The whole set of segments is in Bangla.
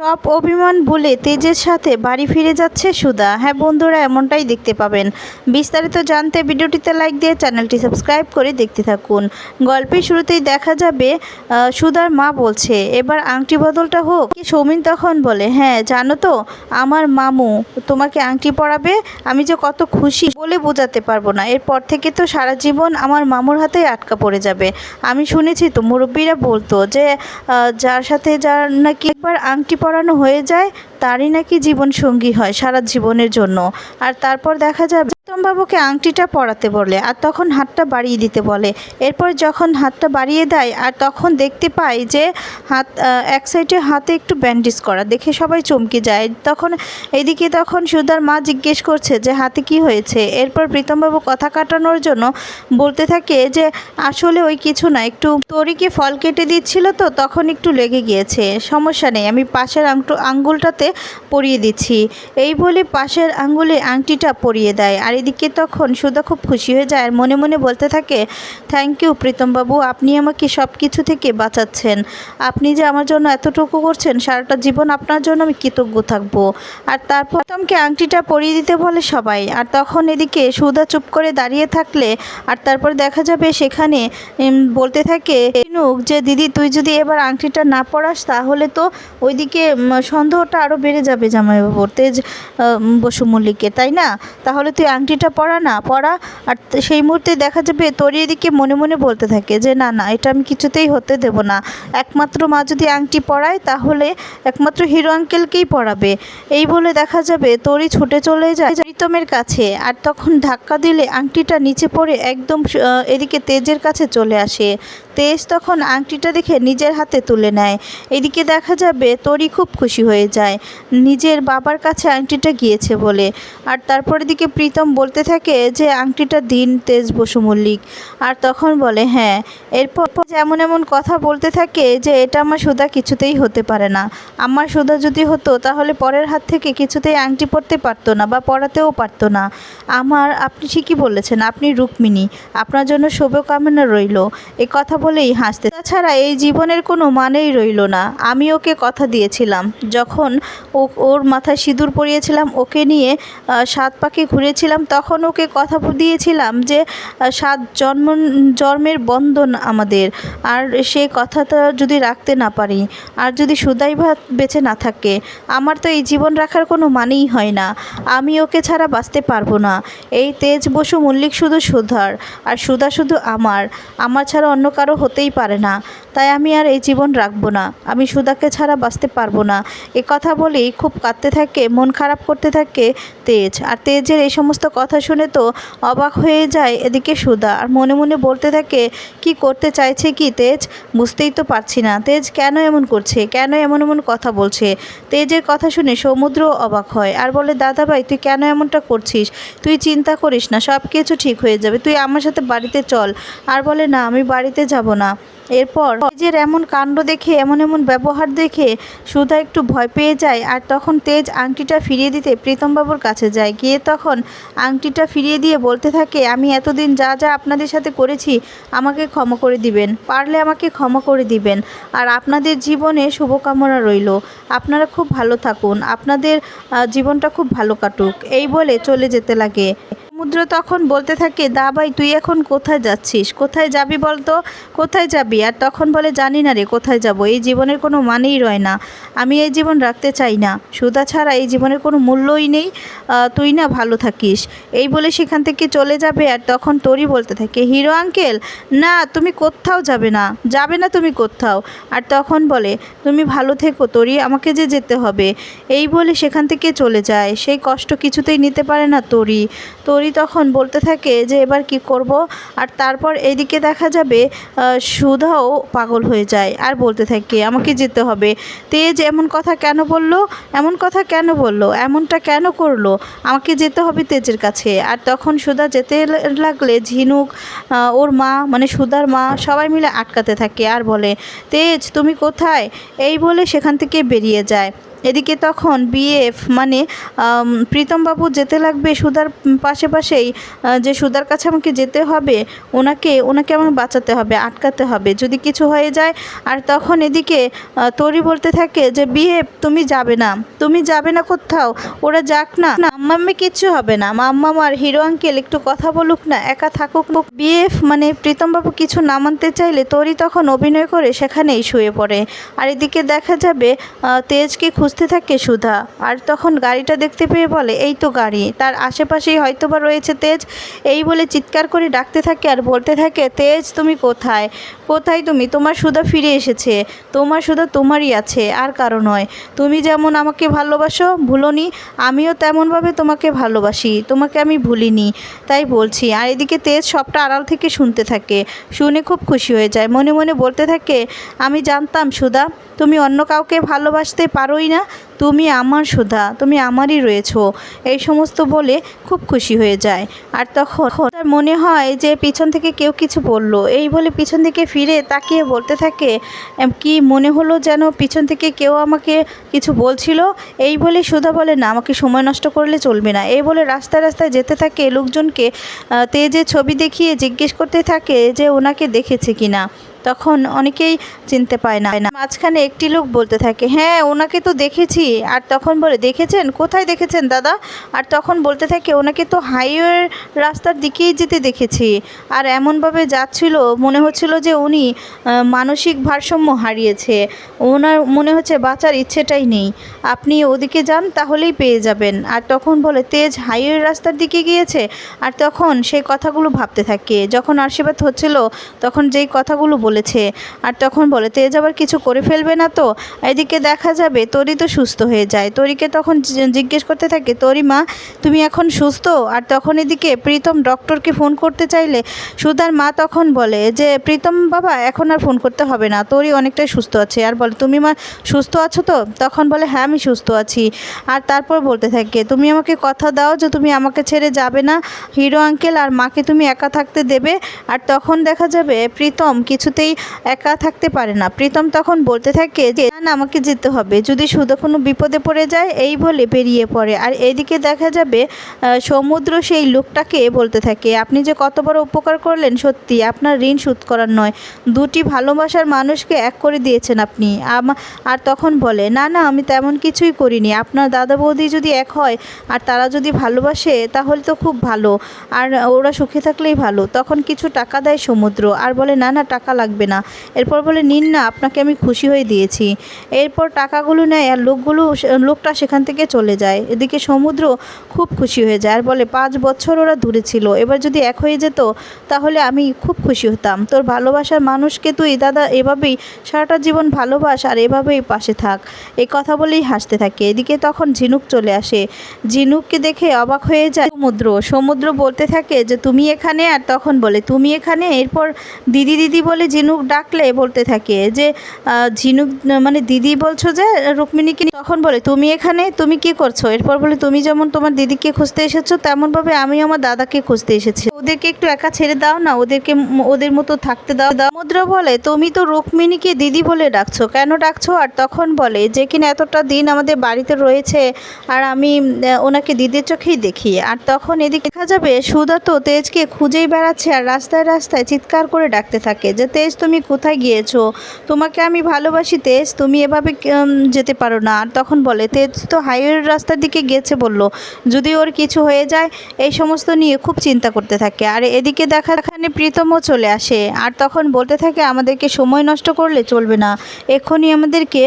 সব অভিমান ভুলে তেজের সাথে বাড়ি ফিরে যাচ্ছে সুধা। হ্যাঁ বন্ধুরা, এমনটাই দেখতে পাবেন। বিস্তারিত জানতে ভিডিওটিতে লাইক দিয়ে চ্যানেলটি সাবস্ক্রাইব করে দেখতে থাকুন। গল্পের শুরুতেই দেখা যাবে সুধার মা বলছে, এবার আংটি বদলটা হোক। সৌমিন তখন বলে হ্যাঁ জানো তো, আমার মামু তোমাকে আংটি পরাবে, আমি যে কত খুশি বলে বোঝাতে পারব না। এরপর থেকে তো সারা জীবন আমার মামুর হাতেই আটকা পড়ে যাবে। আমি শুনেছি তো মুরব্বীরা বলতো যে যার সাথে যার নাকি একবার আংটি পরানো হয়ে যায়, তারই নাকি জীবন সঙ্গী হয় সারা জীবনের জন্য। আর তারপর দেখা যাবে বাবুকে আংটিটা পরাতে বলে আর তখন হাতটা বাড়িয়ে দিতে বলে। এরপর যখন হাতটা বাড়িয়ে দেয় আর তখন দেখতে পাই যে হাত এক সাইডে হাতে একটু ব্যান্ডেজ করা। দেখে সবাই চমকে যায়। তখন এদিকে তখন সুধার মা জিজ্ঞেস করছে যে, হাতে কি হয়েছে? এরপর প্রীতমবাবু কথা কাটানোর জন্য বলতে থাকে যে, আসলে ওই কিছু না, একটু তরিকে ফল কেটে দিচ্ছিল তো, তখন একটু লেগে গিয়েছে। সমস্যা নেই, আমি পাশের আংটু, আঙ্গুলটাতে পরিয়ে দিচ্ছি। এই বলে পাশের আঙ্গুলে আংটিটা পরিয়ে দেয়। আর এদিকে তখন সুধা খুব খুশি হয়ে যায় আর মনে মনে বলতে থাকে থ্যাংক ইউ প্রীতমবাবু আপনি আমাকে সব কিছু থেকে বাঁচাচ্ছেন। আপনি যে আমার জন্য এতটুকু করছেন সারাটা জীবন আপনার জন্য আমি কৃতজ্ঞ থাকব। আর তারপর প্রথমকে আংটিটা পরিয়ে দিতে বলে সবাই। আর তখন এদিকে সুধা চুপ করে দাঁড়িয়ে থাকলে আর তারপর দেখা যাবে সেখানে বলতে থাকে নুক যে দিদি তুই যদি এবার আংটিটা না পড়াস তাহলে তো ওইদিকে সন্দেহটা আরও বেড়ে যাবে জামাইবাবুর। তেজ আহ, বসু মল্লিকের তাই না? তাহলে তুই আংটিটা পড়া না, পড়া। আর সেই মুহূর্তে দেখা যাবে তোর এদিকে মনে মনে বলতে থাকে যে, না না, এটা আমি কিছুতেই হতে দেব না। একমাত্র মা যদি আংটি পরায়, তাহলে একমাত্র হিরো আঙ্কেলকেই পড়াবে এই বলে দেখা যাবে তোরই ছুটে চলে যায় প্রীতমের কাছে। আর তখন ধাক্কা দিলে আংটিটা নিচে পড়ে একদম এদিকে তেজের কাছে চলে আসে। তেজ তখন আংটিটা দেখে নিজের হাতে তুলে নেয়। এদিকে দেখা যাবে তোরই খুব খুশি হয়ে যায়। নিজের বাবার কাছে আংটিটা গিয়েছে বলে। আর তারপর দিকে প্রীতম বলতে থাকে যে, আংটিটা দিন তেজ বসু মল্লিক। আর তখন বলে হ্যাঁ। এরপর যেমন এমন কথা বলতে থাকে যে, এটা আমার সুধা কিছুতেই হতে পারে না। আমার সুধা যদি হতো, তাহলে পরের হাত থেকে কিছুতেই আংটি পরতে পারতো না বা পরাতেও পারতো না। আমার, আপনি ঠিকই বলেছেন, আপনি রুক্মিণী। আপনার জন্য শুভকামনা রইল। এ কথা বলেই হাসতে তাছাড়া এই জীবনের কোনো মানেই রইল না। আমি ওকে কথা দিয়েছিলাম। যখন ও ওর মাথায় সিঁদুর পরিয়েছিলাম, ওকে নিয়ে সাত পাখি ঘুরেছিলাম, তখন ওকে কথা দিয়েছিলাম যে সাত জন্ম, জন্মের বন্ধন আমাদের। আর সে কথাটা যদি রাখতে না পারি, আর যদি সুদাই ভাত বেঁচে না থাকে, আমার তো এই জীবন রাখার কোনো মানেই হয় না। আমি ওকে ছাড়া বাঁচতে পারব না। এই তেজ বসু মল্লিক শুধু সুধার, আর সুধা শুধু আমার। আমার ছাড়া অন্য কারও হতেই পারে না। তাই আমি আর এই জীবন রাখব না। আমি সুধাকে ছাড়া বাঁচতে পারব না। এ কথা বলেই খুব কাঁদতে থাকে, মন খারাপ করতে থাকে তেজ। আর তেজের এই সমস্ত কথা শুনে তো অবাক হয়ে যায় এদিকে সুধা। আর মনে মনে বলতে থাকে, কি করতে চাইছে কি তেজ? বুঝতেই তো পারছি না। তেজ কেন এমন করছে? কেন এমন এমন কথা বলছে? তেজের কথা শুনে সমুদ্র অবাক হয়। আর বলে, দাদা ভাই, তুই কেন এমনটা করছিস? তুই চিন্তা করিস না সব কিছু ঠিক হয়ে যাবে। তুই আমার সাথে বাড়িতে চল। আর বলে, না, আমি বাড়িতে যাব না। এরপর তেজের এমন কাণ্ড দেখে, এমন এমন ব্যবহার দেখে সুধা একটু ভয় পেয়ে যায় আর তখন তেজ আংটিটা ফিরিয়ে দিতে প্রীতমবাবুর কাছে যায়। গিয়ে তখন আংটিটা ফিরিয়ে দিয়ে বলতে থাকে, আমি এতদিন যা যা আপনাদের সাথে করেছি, আমাকে ক্ষমা করে দিবেন। পারলে আমাকে ক্ষমা করে দিবেন। আর আপনাদের জীবনে শুভকামনা রইল। আপনারা খুব ভালো থাকুন। আপনাদের জীবনটা খুব ভালো কাটুক। এই বলে চলে যেতে লাগে। সমুদ্র তখন বলতে থাকে, দা ভাই, তুই এখন কোথায় যাচ্ছিস? কোথায় যাবি বলতো? কোথায় যাবি? আর তখন বলে, জানি না রে, কোথায় যাব? এই জীবনের কোনো মানেই রয় না। আমি এই জীবন রাখতে চাই না। সুদা ছাড়া এই জীবনের কোনো মূল্যই নেই। তুই না ভালো থাকিস। এই বলে সেখান থেকে চলে যাবে। আর তখন তোরই বলতে থাকে, হিরো আঙ্কেল, না, তুমি কোথাও যাবে না। যাবে না তুমি কোথাও। আর তখন বলে, তুমি ভালো থেকো তোরই আমাকে যে যেতে হবে। এই বলে সেখান থেকে চলে যায়। সেই কষ্ট কিছুতেই নিতে পারে না তোরই তোরই তখন বলতে থাকে যে এবার কি করব? আর তারপর এইদিকে দেখা যাবে সুধাও পাগল হয়ে যায় আর বলতে থাকে, আমাকে যেতে হবে। তেজ এমন কথা কেন বলল? এমন কথা কেন বলল? এমনটা কেন করল? আমাকে যেতে হবে তেজের কাছে। আর তখন সুধা যেতে লাগলে ঝিনুক ওর মা মানে সুধার মা সবাই মিলে আটকাতে থাকে আর বলে, তেজ, তুমি কোথায়? এই বলে সেখান থেকে বেরিয়ে যায়। এদিকে তখন বিএফ মানে প্রীতমবাবু যেতে লাগবে সুদার পাশে পাশেই যে সুদার কাছে আমাকে যেতে হবে, ওনাকে ওনাকে আমাকে বাঁচাতে হবে, আটকাতে হবে। যদি কিছু হয়ে যায়, আর তখন এদিকে তরি বলতে থাকে যে বিএফ তুমি যাবে না, তুমি যাবে না কোথাও, ওরা যাক না। আম্মাম্মে কিচ্ছু হবে না মাম্মাম আর হিরো আঙ্কেল, একটু কথা বলুক না, একা থাকুক বিএফ মানে প্রীতমবাবু কিছু না মানতে চাইলে তরি তখন অভিনয় করে সেখানেই শুয়ে পড়ে। আর এদিকে দেখা যাবে তেজকে তেজকে খুঁজতে থাকে সুধা। আর তখন গাড়িটা দেখতে পেয়ে বলে, এই তো গাড়ি। তার আশেপাশেই হয়তো বা রয়েছে তেজ। এই বলে চিৎকার করে ডাকতে থাকে আর বলতে থাকে, তেজ, তুমি কোথায়? কোথায় তুমি? তোমার সুধা ফিরে এসেছে। তোমার সুধা তোমারই আছে, আর কারও নয়। তুমি যেমন আমাকে ভালোবাসো, ভুলোনি, আমিও তেমনভাবে তোমাকে ভালোবাসি। তোমাকে আমি ভুলিনি, তাই বলছি। আর এদিকে তেজ সবটা আড়াল থেকে শুনতে থাকে। শুনে খুব খুশি হয়ে যায়। মনে মনে বলতে থাকে, আমি জানতাম সুধা, তুমি অন্য কাউকে ভালোবাসতে পারোই না। তুমি আমার সুধা, তুমি আমারই রয়েছো। এই সমস্ত বলে খুব খুশি হয়ে যায়। আর তখন তার মনে হয় যে পিছন থেকে কেউ কিছু বলল। এই বলে পিছন থেকে ফিরে তাকিয়ে বলতে থাকে কি মনে হলো যেন পিছন থেকে কেউ আমাকে কিছু বলছিল? এই বলে সুধা বলে, না, আমাকে সময় নষ্ট করলে চলবে না। এই বলে রাস্তায় রাস্তায় যেতে থাকে লোকজনকে তেজে ছবি দেখিয়ে জিজ্ঞেস করতে থাকে যে ওনাকে দেখেছে কিনা। তখন অনেকেই চিনতে পায় না। মাঝখানে একটি লোক বলতে থাকে হ্যাঁ ওনাকে তো দেখেছি। আর তখন বলে, দেখেছেন? কোথায় দেখেছেন দাদা? আর তখন বলতে থাকে, ওনাকে তো হাইওয়ে রাস্তার দিকেই যেতে দেখেছি। আর এমনভাবে যাচ্ছিল, মনে হচ্ছিল যে উনি মানসিক ভারসাম্য হারিয়েছে। ওনার মনে হচ্ছে বাঁচার ইচ্ছেটাই নেই। আপনি ওদিকে যান, তাহলেই পেয়ে যাবেন। আর তখন বলে, তেজ হাইওয়ে রাস্তার দিকে গিয়েছে? আর তখন সেই কথাগুলো ভাবতে থাকে। যখন আশীর্বাদ হচ্ছিল, তখন যেই কথাগুলো বলেছে। আর তখন বলে, তেজ আবার কিছু করে ফেলবে না তো? এদিকে দেখা যাবে তরি তো সুস্থ হয়ে যায়। তরিকে তখন জিজ্ঞেস করতে থাকে তরি মা, তুমি এখন সুস্থ? আর তখন এদিকে প্রীতম ডক্টরকে ফোন করতে চাইলে, সুধার মা তখন বলে যে, প্রীতম বাবা, এখন আর ফোন করতে হবে না, তোরই অনেকটাই সুস্থ আছে। আর বলে, তুমি মা, সুস্থ আছো তো? তখন বলে হ্যাঁ আমি সুস্থ আছি। আর তারপর বলতে থাকে, তুমি আমাকে কথা দাও যে, তুমি আমাকে ছেড়ে যাবে না। হিরো আঙ্কেল আর মাকে তুমি একা থাকতে দেবে। আর তখন দেখা যাবে, প্রীতম কিছুতেই একা থাকতে পারে না। প্রীতম তখন বলতে থাকে যে, না আমাকে যেতে হবে। যদি শুধু কোনো বিপদে পড়ে যায়, এই বলে বেরিয়ে পড়ে। আর এদিকে দেখা যাবে সমুদ্র সেই লোকটাকে বলতে থাকে, আপনি যে কত বড় উপকার করলেন, সত্যি, আপনার ঋণ শোধ করার নয়। দুটি ভালোবাসার মানুষকে এক করে দিয়েছেন আপনি। আর তখন বলে, না না, আমি তেমন কিছুই করিনি। আপনার দাদা বৌদি যদি এক হয়, আর তারা যদি ভালোবাসে, তাহলে তো খুব ভালো। আর ওরা সুখে থাকলেই ভালো। তখন কিছু টাকা দেয় সমুদ্র, আর বলে, না না, টাকা লাগবে না। এরপর বলে, নিন না, আপনাকে আমি খুশি হয়ে দিয়েছি। এরপর টাকাগুলো নেয় আর লোকগুলো লোকটা সেখান থেকে চলে যায়। এদিকে সমুদ্র খুব খুশি হয়ে যায় আর বলে, পাঁচ বছর ওরা দূরে ছিল, এবার যদি এক হয়ে যেত, তাহলে আমি খুব খুশি হতাম। তোর ভালোবাসার মানুষকে তুই, দাদা, এভাবেই সারাটা জীবন ভালোবাস আর এভাবেই পাশে থাক। এই কথা বলেই হাসতে থাকে। এদিকে তখন ঝিনুক চলে আসে। ঝিনুককে দেখে অবাক হয়ে যায় সমুদ্র। সমুদ্র বলতে থাকে যে, তুমি এখানে? আর তখন বলে, তুমি এখানে? এরপর দিদি দিদি বলে ঝিনুক ডাকলে বলতে থাকে যে ঝিনুক মানে দিদি বলছো যে, রুক্মিণীকে তখন বলে, তুমি এখানে? তুমি কি করছ? এরপর বলে, তুমি যেমন তোমার দিদিকে খুঁজতে এসেছ, তেমনভাবে আমি আমার দাদাকে খুঁজতে এসেছি। ওদেরকে একটু একা ছেড়ে দাও না, ওদেরকে ওদের মতো থাকতে দাও। দাও মুদ্রা বলে, তুমি তো রুক্মিণীকে দিদি বলে ডাকছো, কেন ডাকছো? আর তখন বলে, যে কিনা এতটা দিন আমাদের বাড়িতে রয়েছে, আর আমি ওনাকে দিদির চোখেই দেখি। আর তখন এদিকে দেখা যাবে সুধা তো তেজকে খুঁজেই বেড়াচ্ছে আর রাস্তায় রাস্তায় চিৎকার করে ডাকতে থাকে যে তুমি কোথায় গিয়েছো? তোমাকে আমি ভালোবাসি তেজ, তুমি এভাবে যেতে পারো না। আর তখন বলে, তেজ তো হাইওয়ের রাস্তার দিকে গেছে বলল। যদি ওর কিছু হয়ে যায়, এই সমস্ত নিয়ে খুব চিন্তা করতে থাকে। আর এদিকে দেখা এখানে প্রীতমও চলে আসে। আর তখন বলতে থাকে, আমাদেরকে সময় নষ্ট করলে চলবে না। এক্ষুনি আমাদেরকে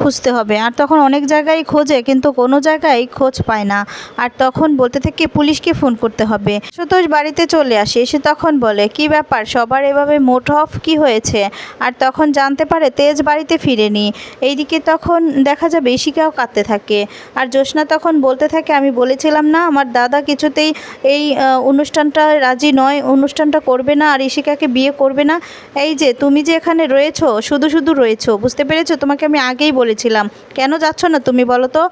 খুঁজতে হবে। আর তখন অনেক জায়গায় খোঁজে, কিন্তু কোনো জায়গায় খোঁজ পায় না। আর তখন বলতে থাকে, পুলিশকে ফোন করতে হবে। সন্তোষ বাড়িতে চলে আসে। এসে তখন বলে, কি ব্যাপার? সবার এভাবে মোট অফ কি হয়েছে? আর তখন জানতে পারে তেজ বাড়িতে ফিরেনি। এইদিকে তখন দেখা যাবে ইশিকাও কাঁদতে থাকে। আর জ্যোৎস্না তখন বলতে থাকে, আমি বলেছিলাম না, আমার দাদা কিছুতেই এই অনুষ্ঠানটা রাজি নয়, অনুষ্ঠানটা করবে না, আর ইশিকাকে বিয়ে করবে না। এই যে, তুমি যে এখানে রয়েছো, শুধু শুধু রয়েছো, বুঝতে পেরেছ? তোমাকে আমি আগেই বলেছিলাম। কেন যাচ্ছ না তুমি বলো তো?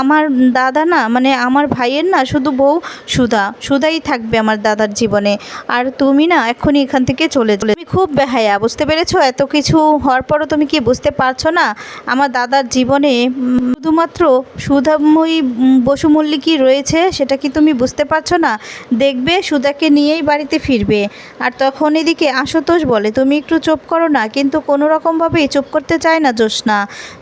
আমার দাদা না মানে আমার ভাইয়ের না, শুধু বউ সুধা। সুধাই থাকবে আমার দাদার জীবনে। আর তুমি না, এক্ষুনি এখান থেকে চলে তুমি খুব বেহায়া বুঝতে পেরেছ? এত কিছু হওয়ার পরও তুমি কি বুঝতে পারছ না? আমার দাদার জীবনে শুধুমাত্র সুধাময়ী উম, বসু মল্লিকই রয়েছে সেটা কি তুমি বুঝতে পারছ না? দেখবে সুধাকে নিয়েই বাড়িতে ফিরবে। আর তখন এদিকে আশুতোষ বলে তুমি একটু চুপ করো না কিন্তু কোনো রকমভাবেই চুপ করতে চায় না জ্যোৎস্না।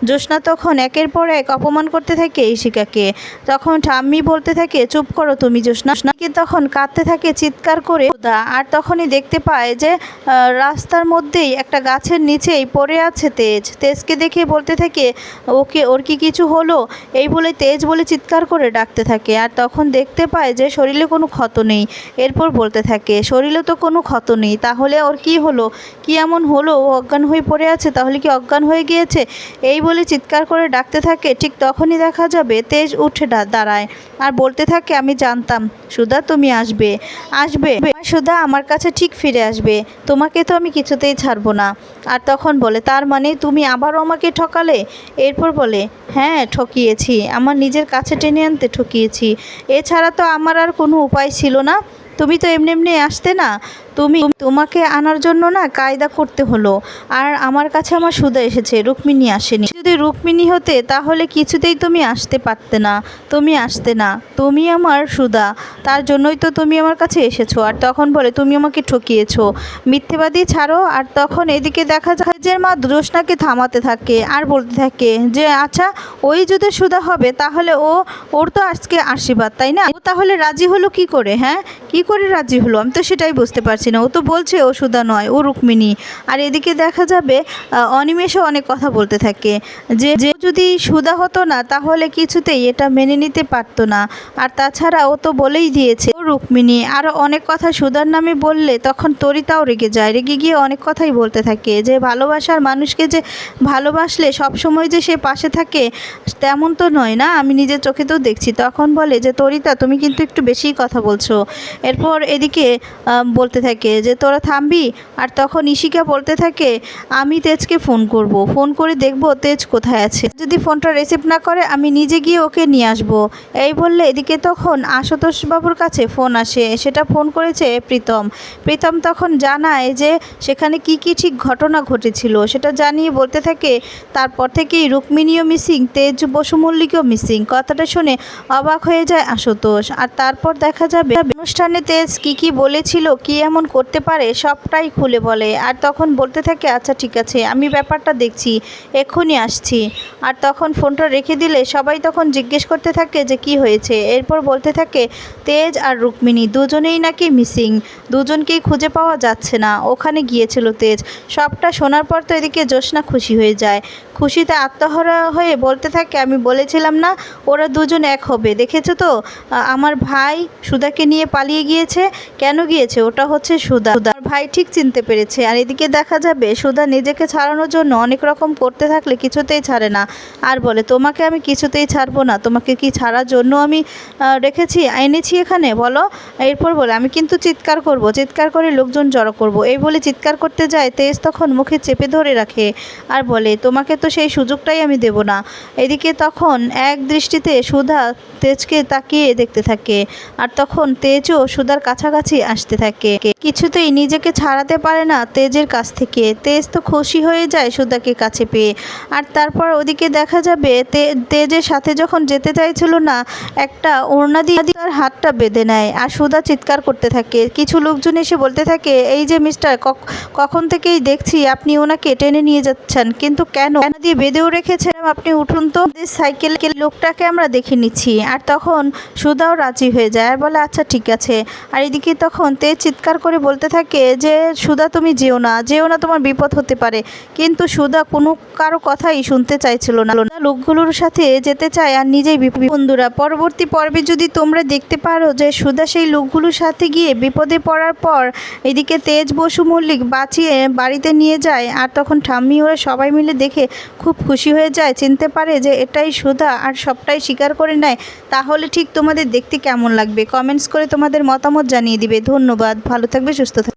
জ্যোৎস্না তখন একের পর এক অপমান করতে থাকে ইশিকাকে তখন ঠাম্মি বলতে থাকে চুপ করো তুমি জ্যোৎস্না। তখন কাঁদতে থাকে চিৎকার করে আর তখনই দেখতে পায় যে আহ, রাস্তার মধ্যেই একটা গাছের নিচেই পড়ে আছে তেজ। তেজকে দেখে বলতে থাকে, ওকে, ওর কি কিছু হলো? এই বলে তেজ বলে চিৎকার করে ডাকতে থাকে আর তখন দেখতে পায় যে শরীরে কোনো ক্ষত নেই। এরপর বলতে থাকে, শরীরে তো কোনো ক্ষত নেই, তাহলে ওর কি হলো? কি এমন হলো? ও অজ্ঞান হয়ে পড়ে আছে, তাহলে কি অজ্ঞান হয়ে গিয়েছে? এই বলে চিৎকার করে ডাকতে থাকে, ঠিক তখনই দেখা যাবে তেজ উঠে দাঁড়ায় আর বলতে থাকে, আমি জানতাম, সুধা তুমি আসবে। আসবে? সুধা, আমার কাছে ঠিক ফিরে আসবে। তোমাকে তো আমি কিছুতেই ছাড়ব না। আর তখন বলে, তার মানে তুমি আবারও আমাকে ঠকালে? এরপর বলে হ্যাঁ ঠকিয়েছি। আমার নিজের কাছে টেনে আনতে ঠকিয়েছি। এছাড়া তো আমার আর কোনো উপায় ছিল না। তুমি তো এমনি এমনি আসতে না? তুমি তোমাকে আনার জন্য না কায়দা করতে হলো। আর আমার কাছে আমার সুধা এসেছে, রুক্মিণী আসেনি। যদি রুক্মিণী হতে, তাহলে কিছুতেই তুমি আসতে পারতে না। তুমি আসতে না। তুমি আমার সুধা তার জন্যই তো তুমি আমার কাছে এসেছ। আর তখন বলে, তুমি আমাকে ঠকিয়েছো। মিথ্যেবাদী ছাড়ো। আর তখন এদিকে দেখা যায় যে মা জ্যোৎস্নাকে থামাতে থাকে আর বলতে থাকে যে আচ্ছা ওই যদি সুধা হবে, তাহলে ও, ওর তো আজকে আশীর্বাদ, তাই না? ও তাহলে রাজি হলো কি করে হ্যাঁ? কি করে রাজি হলো? আমি তো সেটাই বুঝতে পারছি না। ও তো বলছে ও সুধা নয়, ও রুক্মিণী। আর এদিকে দেখা যাবে অনিমেষও অনেক কথা বলতে থাকে। যে যে যদি সুধা হতো না, তাহলে কিছুতেই এটা মেনে নিতে পারতো না। আর তাছাড়া ও তো বলেই দিয়েছে, ও রুক্মিণী আরও অনেক কথা সুধার নামে বললে তখন তরিতাও রেগে যায়। রেগে গিয়ে অনেক কথাই বলতে থাকে। যে ভালোবাসার মানুষকে যে ভালোবাসলে সবসময় যে সে পাশে থাকে, তেমন তো নয় না? আমি নিজের চোখে তো দেখছি। তখন বলে যে, তরিতা, তুমি কিন্তু একটু বেশিই কথা বলছো। এরপর এদিকে বলতে থাকে যে তোরা থামবি? আর তখন ইশিকা বলতে থাকে, আমি তেজকে ফোন করব। ফোন করে দেখব তেজ কোথায় আছে। যদি ফোনটা রিসিভ না করে, আমি নিজে গিয়ে ওকে নিয়ে আসব। এই বললে এদিকে তখন আশুতোষ বাবুর কাছে ফোন আসে। সেটা ফোন করেছে প্রীতম। প্রীতম তখন জানায় যে সেখানে কি কি ঠিক ঘটনা ঘটেছিল। সেটা জানিয়ে বলতে থাকে, তারপর থেকেই রুক্মিণীও মিসিং তেজ বসু মল্লিকও মিসিং কথাটা শুনে অবাক হয়ে যায় আশুতোষ। আর তারপর দেখা যাবে, অনুষ্ঠানে তেজ কি কি বলেছিল, কি এমন করতে পারে সবটাই খুলে বলে। আর তখন বলতে থাকে আচ্ছা ঠিক আছে, আমি ব্যাপারটা দেখছি, এক্ষুনি আসছি। আর তখন ফোনটা রেখে দিলে সবাই তখন জিজ্ঞেস করতে থাকে যে, কি হয়েছে? এরপর বলতে থাকে, তেজ আর রুক্মিণী দুজনেই নাকি মিসিং, দুজনকেই খুঁজে পাওয়া যাচ্ছে না, ওখানে গিয়েছিল তেজ। সবটা শোনার পর তো এদিকে জ্যোৎস্না খুশি হয়ে যায়। খুশিতে আত্মহরা হয়ে বলতে থাকে, আমি বলেছিলাম না, ওরা দুজন এক হবে। দেখেছ তো আমার ভাই সুধাকে নিয়ে পালিয়ে গিয়েছে। কেন গিয়েছে? ওটা হচ্ছে সুধা সুধা। আমার ভাই ঠিক চিনতে পেরেছে। আর এদিকে দেখা যাবে, সুধা নিজেকে ছাড়ানোর জন্য অনেক রকম করতে থাকলে কিছুতেই ছাড়ে না। আর বলে, তোমাকে আমি কিছুতেই ছাড়বো না। তোমাকে কি ছাড়ার জন্য আমি রেখেছি, এনেছি এখানে? বলো। এরপর বলে, আমি কিন্তু চিৎকার করব। চিৎকার করে লোকজন জড়ো করব। এই বলে চিৎকার করতে যায়, তেজ তখন মুখে চেপে ধরে রাখে। আর বলে, তোমাকে তো সেই সুযোগটাই আমি দেব না। এদিকে তখন এক দৃষ্টিতে সুধা তেজকে তাকিয়ে দেখতে থাকে। আর তখন তেজও সুধার কাছাকাছি আসতে থাকে। কিছুতেই নিজেকে ছাড়াতে পারে না তেজের কাছ থেকে। তেজ তো খুশি হয়ে যায় সুদাকে কাছে পেয়ে। আর তারপর ওদিকে দেখা যাবে তেজের সাথে যখন যেতে চাইছিল না, একটা ওড়না দিয়ে তার হাতটা বেঁধে নেয়। আর সুদা চিৎকার করতে থাকে। কিছু লোকজন এসে বলতে থাকে, এই যে মিস্টার কখন থেকেই দেখছি আপনি ওনাকে টেনে নিয়ে যাচ্ছেন। কিন্তু কেন? কেন দিয়ে বেঁধেও রেখেছেন। আপনি উঠুন তো। সাইকেল লোকটাকে আমরা দেখে নিচ্ছি। আর তখন সুদাও রাজি হয়ে যায়। আর বলে আচ্ছা ঠিক আছে। আর এদিকে তখন তেজ চিৎকার করে বলতে থাকে যে, সুধা, তুমি যেও না। যেও না তোমার বিপদ হতে পারে। কিন্তু সুধা কোনো, কারও কথাই শুনতে চাইছিল না। লোকগুলোর সাথে যেতে চায় আর নিজেই বন্ধুরা, পরবর্তী পর্বে যদি তোমরা দেখতে পারো যে, সুধা সেই লোকগুলোর সাথে গিয়ে বিপদে পড়ার পর এদিকে তেজ বসু মল্লিক বাঁচিয়ে বাড়িতে নিয়ে যায় আর তখন ঠাম্মি ওরা সবাই মিলে দেখে খুব খুশি হয়ে যায়। চিনতে পারে যে, এটাই সুধা আর সবটাই স্বীকার করে নেয়। তাহলে ঠিক তোমাদের দেখতে কেমন লাগবে? কমেন্টস করে তোমাদের মতামত জানিয়ে দিবে। ধন্যবাদ। ভালো থাকবে সুস্থ থাকবে।